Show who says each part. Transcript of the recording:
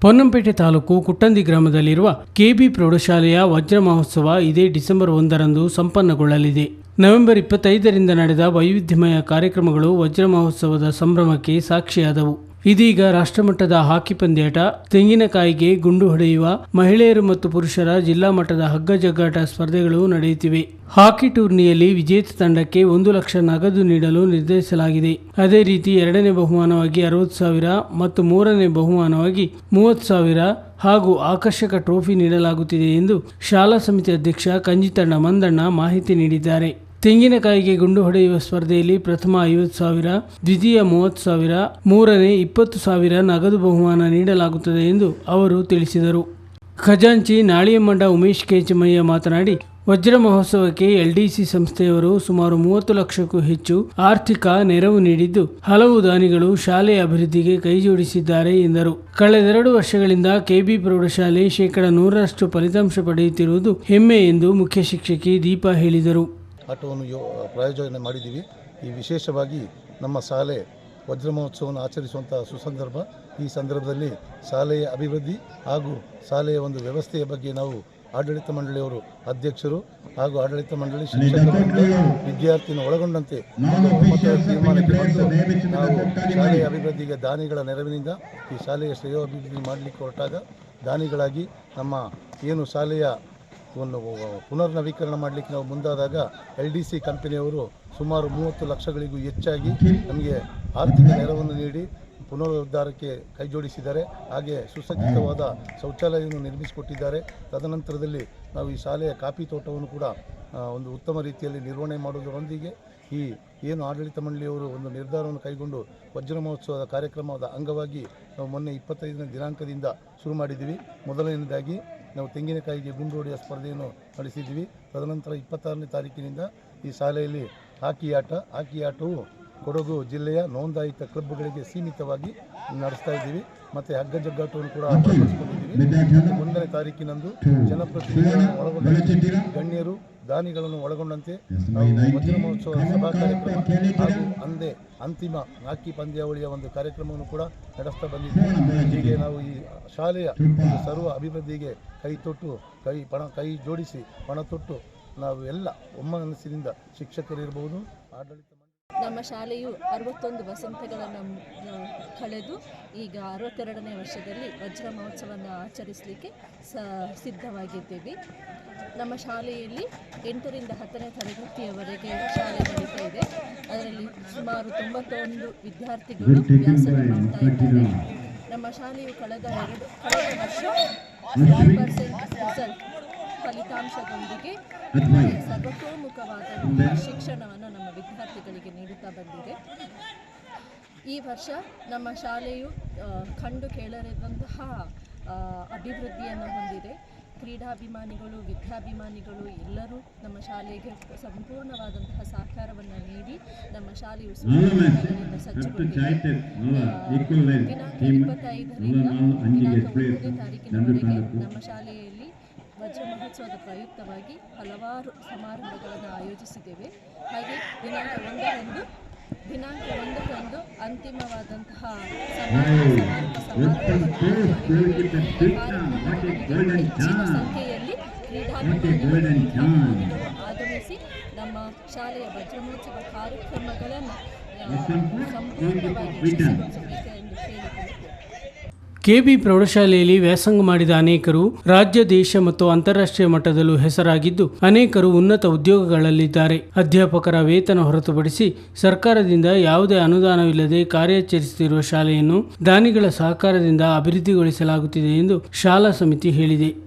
Speaker 1: ಪೊನ್ನಂಪೇಟೆ ತಾಲೂಕು ಕುಟ್ಟಂದಿ ಗ್ರಾಮದಲ್ಲಿರುವ ಕೆಬಿ ಪ್ರೌಢಶಾಲೆಯ ವಜ್ರ ಮಹೋತ್ಸವ ಇದೇ ಡಿಸೆಂಬರ್ ಒಂದರಂದು ಸಂಪನ್ನಗೊಳ್ಳಲಿದೆ. ನವೆಂಬರ್ ಇಪ್ಪತ್ತೈದರಿಂದ ನಡೆದ ವೈವಿಧ್ಯಮಯ ಕಾರ್ಯಕ್ರಮಗಳು ವಜ್ರ ಮಹೋತ್ಸವದ ಸಂಭ್ರಮಕ್ಕೆ ಸಾಕ್ಷಿಯಾದವು. ಇದೀಗ ರಾಷ್ಟ್ರಮಟ್ಟದ ಹಾಕಿ ಪಂದ್ಯಾಟ, ತೆಂಗಿನಕಾಯಿಗೆ ಗುಂಡು ಹೊಡೆಯುವ, ಮಹಿಳೆಯರು ಮತ್ತು ಪುರುಷರ ಜಿಲ್ಲಾ ಮಟ್ಟದ ಹಗ್ಗ ಜಗ್ಗಾಟ ಸ್ಪರ್ಧೆಗಳು ನಡೆಯುತ್ತಿವೆ. ಹಾಕಿ ಟೂರ್ನಿಯಲ್ಲಿ ವಿಜೇತ ತಂಡಕ್ಕೆ ಒಂದು ಲಕ್ಷ ನಗದು ನೀಡಲು ನಿರ್ಧರಿಸಲಾಗಿದೆ. ಅದೇ ರೀತಿ ಎರಡನೇ ಬಹುಮಾನವಾಗಿ ಅರವತ್ತು ಸಾವಿರ ಮತ್ತು ಮೂರನೇ ಬಹುಮಾನವಾಗಿ ಮೂವತ್ತು ಸಾವಿರ ಹಾಗೂ ಆಕರ್ಷಕ ಟ್ರೋಫಿ ನೀಡಲಾಗುತ್ತಿದೆ ಎಂದು ಶಾಲಾ ಸಮಿತಿ ಅಧ್ಯಕ್ಷ ಕಂಜಿತಣ್ಣ ಮಂದಣ್ಣ ಮಾಹಿತಿ ನೀಡಿದ್ದಾರೆ. ತೆಂಗಿನಕಾಯಿಗೆ ಗುಂಡು ಹೊಡೆಯುವ ಸ್ಪರ್ಧೆಯಲ್ಲಿ ಪ್ರಥಮ ಐವತ್ತು ಸಾವಿರ, ದ್ವಿತೀಯ ಮೂವತ್ತು ಸಾವಿರ, ಮೂರನೇ ಇಪ್ಪತ್ತು ಸಾವಿರ ನಗದು ಬಹುಮಾನ ನೀಡಲಾಗುತ್ತದೆ ಎಂದು ಅವರು ತಿಳಿಸಿದರು. ಖಜಾಂಚಿ ನಾಳಿಯಮ್ಮಂಡ ಉಮೇಶ್ ಕೇಚಮಯ್ಯ ಮಾತನಾಡಿ, ವಜ್ರ ಮಹೋತ್ಸವಕ್ಕೆ ಎಲ್ಡಿಸಿ ಸಂಸ್ಥೆಯವರು ಸುಮಾರು ಮೂವತ್ತು ಲಕ್ಷಕ್ಕೂ ಹೆಚ್ಚು ಆರ್ಥಿಕ ನೆರವು ನೀಡಿದ್ದು, ಹಲವು ದಾನಿಗಳು ಶಾಲೆಯ ಅಭಿವೃದ್ಧಿಗೆ ಕೈಜೋಡಿಸಿದ್ದಾರೆ ಎಂದರು. ಕಳೆದೆರಡು ವರ್ಷಗಳಿಂದ ಕೆಬಿ ಪ್ರೌಢಶಾಲೆ ಶೇಕಡ ನೂರರಷ್ಟು ಫಲಿತಾಂಶ ಪಡೆಯುತ್ತಿರುವುದು ಹೆಮ್ಮೆ ಎಂದು ಮುಖ್ಯ ಶಿಕ್ಷಕಿ ದೀಪಾ ಹೇಳಿದರು.
Speaker 2: ಆಟವನ್ನು ಯೋ ಪ್ರಾಯೋಜನೆ ಮಾಡಿದ್ದೀವಿ. ಈ ವಿಶೇಷವಾಗಿ ನಮ್ಮ ಶಾಲೆ ವಜ್ರ ಮಹೋತ್ಸವವನ್ನು ಆಚರಿಸುವಂಥ ಸುಸಂದರ್ಭ ಈ ಸಂದರ್ಭದಲ್ಲಿ ಶಾಲೆಯ ಅಭಿವೃದ್ಧಿ ಹಾಗೂ ಶಾಲೆಯ ಒಂದು ವ್ಯವಸ್ಥೆಯ ಬಗ್ಗೆ ನಾವು ಆಡಳಿತ ಮಂಡಳಿಯವರು ಅಧ್ಯಕ್ಷರು ಹಾಗೂ ಆಡಳಿತ ಮಂಡಳಿ ಶಿಕ್ಷಕರು ವಿದ್ಯಾರ್ಥಿನ ಒಳಗೊಂಡಂತೆ ತೀರ್ಮಾನಕ್ಕೆ ಬಂದು ನಾವು ಶಾಲೆಯ ಅಭಿವೃದ್ಧಿಗೆ ದಾನಿಗಳ ನೆರವಿನಿಂದ ಈ ಶಾಲೆಯ ಶ್ರೇಯೋಭಿವೃದ್ಧಿ ಮಾಡಲಿಕ್ಕೆ ಹೊರಟಾಗ ದಾನಿಗಳಾಗಿ ನಮ್ಮ ಏನು ಶಾಲೆಯ ಪುನರ್ ನವೀಕರಣ ಮಾಡಲಿಕ್ಕೆ ನಾವು ಮುಂದಾದಾಗ ಎಲ್ ಡಿ ಸಿ ಕಂಪನಿಯವರು ಸುಮಾರು ಮೂವತ್ತು ಲಕ್ಷಗಳಿಗೂ ಹೆಚ್ಚಾಗಿ ನಮಗೆ ಆರ್ಥಿಕ ನೆರವನ್ನು ನೀಡಿ ಪುನರುದ್ಧಾರಕ್ಕೆ ಕೈಜೋಡಿಸಿದ್ದಾರೆ. ಹಾಗೆ ಸುಸಜ್ಜಿತವಾದ ಶೌಚಾಲಯವನ್ನು ನಿರ್ಮಿಸಿಕೊಟ್ಟಿದ್ದಾರೆ. ತದನಂತರದಲ್ಲಿ ನಾವು ಈ ಶಾಲೆಯ ಕಾಫಿ ತೋಟವನ್ನು ಕೂಡ ಒಂದು ಉತ್ತಮ ರೀತಿಯಲ್ಲಿ ನಿರ್ವಹಣೆ ಮಾಡುವುದರೊಂದಿಗೆ ಈ ಏನು ಆಡಳಿತ ಮಂಡಳಿಯವರು ಒಂದು ನಿರ್ಧಾರವನ್ನು ಕೈಗೊಂಡು ವಜ್ರ ಮಹೋತ್ಸವದ ಕಾರ್ಯಕ್ರಮದ ಅಂಗವಾಗಿ ನಾವು ಮೊನ್ನೆ ಇಪ್ಪತ್ತೈದನೇ ದಿನಾಂಕದಿಂದ ಶುರು ಮಾಡಿದ್ದೀವಿ. ಮೊದಲನೇದಾಗಿ ನಾವು ತೆಂಗಿನಕಾಯಿಗೆ ಗುಂಡು ಹೊಡೆಯುವ ಸ್ಪರ್ಧೆಯನ್ನು ನಡೆಸಿದ್ವಿ ತದನಂತರ ಇಪ್ಪತ್ತಾರನೇ ತಾರೀಕಿನಿಂದ ಈ ಶಾಲೆಯಲ್ಲಿ ಹಾಕಿ ಆಟ, ಹಾಕಿ ಆಟವು ಕೊಡಗು ಜಿಲ್ಲೆಯ ನೋಂದಾಯಿತ ಕ್ಲಬ್ಗಳಿಗೆ ಸೀಮಿತವಾಗಿ ನಡೆಸ್ತಾ ಇದ್ದೀವಿ. ಮತ್ತು ಹಗ್ಗ ಜಗ್ಗಾಟವನ್ನು ಕೂಡ ಅಳವಡಿಸಿಕೊಂಡಿದ್ದೀವಿ ಒಂದನೇ ತಾರೀಕಿನಂದು ಜನಪ್ರತಿನಿಧಿಗಳನ್ನು ಒಳಗೊಂಡಂತೆ, ಗಣ್ಯರು, ದಾನಿಗಳನ್ನು ಒಳಗೊಂಡಂತೆ ನಾವು ಮಹೋತ್ಸವ ಸಭಾ ಕಾರ್ಯಕ್ರಮ ಅಂತಿಮ ಹಾಕಿ ಪಂದ್ಯಾವಳಿಯ ಒಂದು ಕಾರ್ಯಕ್ರಮವನ್ನು ಕೂಡ ನಡೆಸ್ತಾ ಬಂದಿದ್ದೇವೆ. ಹೀಗೆ ನಾವು ಈ ಶಾಲೆಯ ಸರ್ವ ಅಭಿವೃದ್ಧಿಗೆ ಕೈ ತೊಟ್ಟು, ಕೈ ಪಣ, ಕೈ ಜೋಡಿಸಿ ಪಣ ತೊಟ್ಟು ನಾವು ಎಲ್ಲ ಒಮ್ಮನಸ್ಸಿನಿಂದ ಶಿಕ್ಷಕರಿರಬಹುದು ಆಡಳಿತ
Speaker 3: ನಮ್ಮ ಶಾಲೆಯು ಅರವತ್ತೊಂದು ವಸಂತಗಳನ್ನು ಕಳೆದು ಈಗ ಅರವತ್ತೆರಡನೇ ವರ್ಷದಲ್ಲಿ ವಜ್ರ ಮಹೋತ್ಸವವನ್ನು ಆಚರಿಸಲಿಕ್ಕೆ ಸ ಸಿದ್ಧವಾಗಿದ್ದೀವಿ. ನಮ್ಮ ಶಾಲೆಯಲ್ಲಿ ಎಂಟರಿಂದ ಹತ್ತನೇ ತರಗತಿಯವರೆಗೆ ಶಾಲೆ ನಡೀತಾ ಇದೆ. ಅದರಲ್ಲಿ ಸುಮಾರು ತೊಂಬತ್ತೊಂದು ವಿದ್ಯಾರ್ಥಿಗಳು ವ್ಯಾಸಂಗ ಮಾಡ್ತಾ ಇದ್ದಾರೆ. ನಮ್ಮ ಶಾಲೆಯು ಕಳೆದ ಎರಡು ಕಳೆದ ವರ್ಷ ಪರ್ಸೆಂಟ್ ರಿಸಲ್ಟ್ ಫಲಿತಾಂಶದೊಂದಿಗೆ ಸರ್ವತೋಮುಖವಾದ ಶಿಕ್ಷಣವನ್ನು ನಮ್ಮ ವಿದ್ಯಾರ್ಥಿಗಳಿಗೆ ನೀಡುತ್ತಾ ಬಂದಿದೆ. ಈ ವರ್ಷ ನಮ್ಮ ಶಾಲೆಯು ಕಂಡು ಕೇಳರಿದಂತಹ ಅಭಿವೃದ್ಧಿಯನ್ನು ಹೊಂದಿದೆ. ಕ್ರೀಡಾಭಿಮಾನಿಗಳು ವಿದ್ಯಾಭಿಮಾನಿಗಳು ಎಲ್ಲರೂ ನಮ್ಮ ಶಾಲೆಗೆ ಸಂಪೂರ್ಣವಾದಂತಹ ಸಹಕಾರವನ್ನು ನೀಡಿ ನಮ್ಮ ಶಾಲೆಯು ಸಜ್ಜುಗೊಂಡಿದೆ ದಿನಾಂಕ ಇಪ್ಪತ್ತೈದರಿಂದ ದಿನಾಂಕ ಒಂದನೇ ತಾರೀಕಿನವರೆಗೆ ನಮ್ಮ ಶಾಲೆಯಲ್ಲಿ ವಜ್ರ ಮಹೋತ್ಸವದ ಪ್ರಯುಕ್ತವಾಗಿ ಹಲವಾರು ಸಮಾರಂಭಗಳನ್ನು ಆಯೋಜಿಸಿದ್ದೇವೆ. ಹಾಗೆ ದಿನಾಂಕ ಒಂದರಂದು ದಿನಾಂಕ ಒಂದರಂದು ಅಂತಿಮವಾದಂತಹ ಹೆಚ್ಚಿನ ಸಂಖ್ಯೆಯಲ್ಲಿ ಆಗಮಿಸಿ ನಮ್ಮ ಶಾಲೆಯ ವಜ್ರಮೋತ್ಸವ ಕಾರ್ಯಕ್ರಮಗಳನ್ನು ಸಂಪೂರ್ಣವಾಗಿ
Speaker 1: ಕೆಬಿ ಪ್ರೌಢಶಾಲೆಯಲ್ಲಿ ವ್ಯಾಸಂಗ ಮಾಡಿದ ಅನೇಕರು ರಾಜ್ಯ, ದೇಶ ಮತ್ತು ಅಂತಾರಾಷ್ಟ್ರೀಯ ಮಟ್ಟದಲ್ಲೂ ಹೆಸರಾಗಿದ್ದು, ಅನೇಕರು ಉನ್ನತ ಉದ್ಯೋಗಗಳಲ್ಲಿದ್ದಾರೆ. ಅಧ್ಯಾಪಕರ ವೇತನ ಹೊರತುಪಡಿಸಿ ಸರ್ಕಾರದಿಂದ ಯಾವುದೇ ಅನುದಾನವಿಲ್ಲದೆ ಕಾರ್ಯಾಚರಿಸುತ್ತಿರುವ ಶಾಲೆಯನ್ನು ದಾನಿಗಳ ಸಹಕಾರದಿಂದ ಅಭಿವೃದ್ಧಿಗೊಳಿಸಲಾಗುತ್ತಿದೆ ಎಂದು ಶಾಲಾ ಸಮಿತಿ ಹೇಳಿದೆ.